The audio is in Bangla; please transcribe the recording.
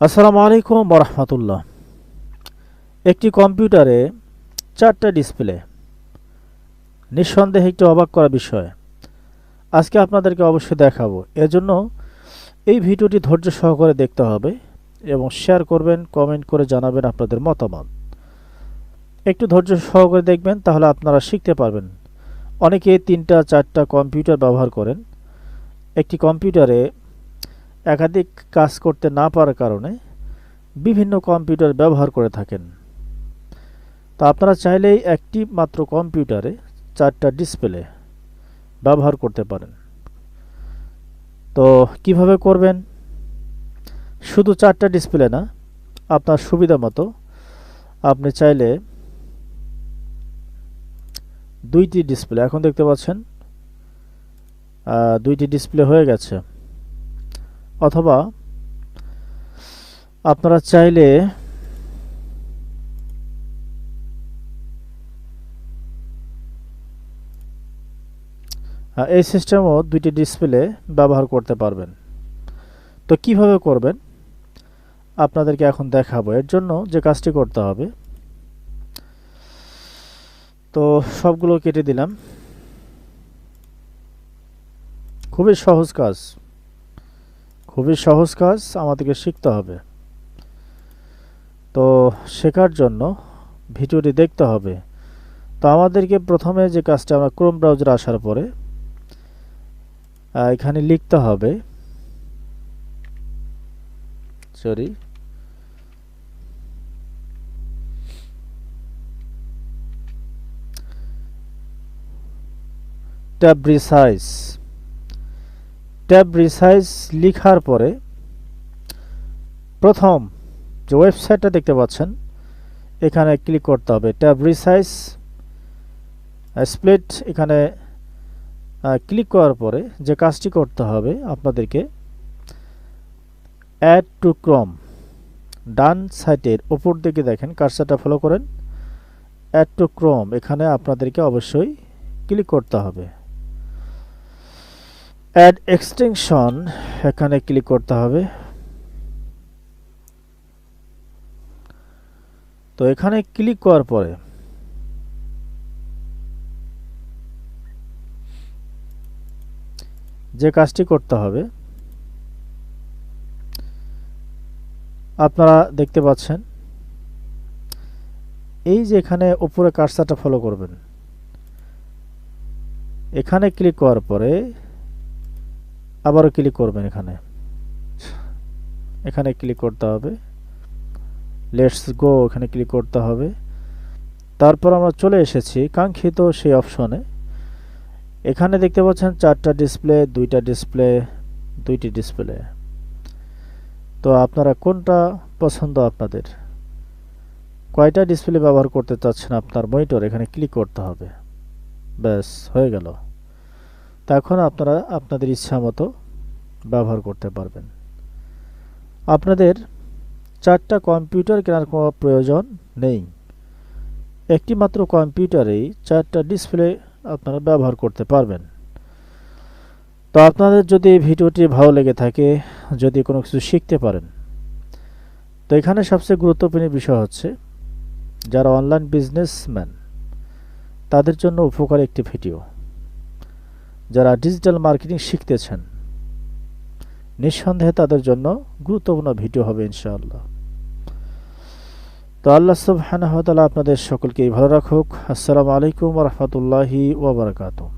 আসসালামু আলাইকুম বরহমতুল্লাহ একটি কম্পিউটারে চারটা ডিসপ্লে। নিঃসন্দেহে একটি অবাক করা বিষয়। আজকে আপনাদেরকে অবশ্যই দেখাবো। এজন্য এই ভিডিওটি ধৈর্য সহকারে দেখতে হবে এবং শেয়ার করবেন, কমেন্ট করে জানাবেন আপনাদের মতামত। একটু ধৈর্য সহকারে দেখবেন, তাহলে আপনারা শিখতে পারবেন। অনেকে তিনটা, চারটা কম্পিউটার ব্যবহার করেন। একটি কম্পিউটারে একাধিক কাজ করতে না পারার কারণে বিভিন্ন কম্পিউটার ব্যবহার করে থাকেন। তা আপনারা চাইলেই একটি মাত্র কম্পিউটারে চারটা ডিসপ্লে ব্যবহার করতে পারেন। তো কীভাবে করবেন? শুধু চারটা ডিসপ্লে না, আপনার সুবিধা মতো আপনি চাইলে দুইটি ডিসপ্লে, এখন দেখতে পাচ্ছেন দুইটি ডিসপ্লে হয়ে গেছে। অথবা আপনারা চাইলে এই সিস্টেমও দুইটি ডিসপ্লে ব্যবহার করতে পারবেন। তো কীভাবে করবেন? আপনাদেরকে এখন দেখাবো। এর জন্য যে কাজটি করতে হবে, তো সবগুলো কেটে দিলাম। খুবই সহজ কাজ। খুবই সহজ কাজ, আমাদেরকে শিখতে হবে। তো শেখার জন্য ভিডিওটি দেখতে হবে। তো আমাদেরকে প্রথমে যে কাজটা আমরা ক্রোম ব্রাউজার আসার পরে এখানে লিখতে হবে sorry tab resize tab resize লিখার পরে প্রথম যে ওয়েবসাইটটা দেখতে পাচ্ছেন, এখানে ক্লিক করতে হবে ট্যাব রিসাইজ স্প্লিট, এখানে ক্লিক করার পরে যে কাজটি করতে হবে আপনাদেরকে অ্যাড টু ক্রম। ডান সাইটের ওপর দিকে দেখেন, কার্সারটা ফলো করেন। অ্যাড টু ক্রম, এখানে আপনাদেরকে অবশ্যই ক্লিক করতে হবে। অ্যাড এক্সটেনশন এখানে ক্লিক করতে হবে। তো এখানে ক্লিক করার পরে যে কাজটি করতে হবে, আপনারা দেখতে পাচ্ছেন, এই যে এখানে উপরে কার্সারটা ফলো করবেন, এখানে ক্লিক করার পরে আবারও ক্লিক করবেন এখানে। এখানে ক্লিক করতে হবে। লেটস গো এখানে ক্লিক করতে হবে। তারপর আমরা চলে এসেছি কাঙ্ক্ষিত সেই অপশনে এখানে দেখতে পাচ্ছেন চারটা ডিসপ্লে দুইটা ডিসপ্লে দুইটি ডিসপ্লে তো আপনারা কোনটা পছন্দ আপনাদের? কয়টা ডিসপ্লে ব্যবহার করতে চাচ্ছেন আপনার মনিটর এখানে ক্লিক করতে হবে। ব্যাস, হয়ে গেল। তো এখন আপনারা আপনাদের ইচ্ছা মতো ব্যবহার করতে পারবেন। আপনাদের চারটা কম্পিউটার কেনার কোনো প্রয়োজন নেই। একটি মাত্র কম্পিউটারেই চারটা ডিসপ্লে আপনারা ব্যবহার করতে পারবেন। তো আপনাদের যদি এই ভিডিওটি ভালো লেগে থাকে, যদি কোনো কিছু শিখতে পারেন, তো এখানে সবচেয়ে গুরুত্বপূর্ণ বিষয় হচ্ছে, যারা অনলাইন বিজনেসম্যান, তাদের জন্য উপকার একটি ভিডিও। যারা ডিজিটাল মার্কেটিং শিখতেছেন, নিঃসন্দেহে তাদের জন্য গুরুত্বপূর্ণ ভিডিও হবে ইনশাআল্লাহ। তো আল্লাহ সুবহানাহু ওয়া আপনাদের সকলকেই ভালো রাখুক। আসসালামু আলাইকুম ওয়া বারাকাতুহু।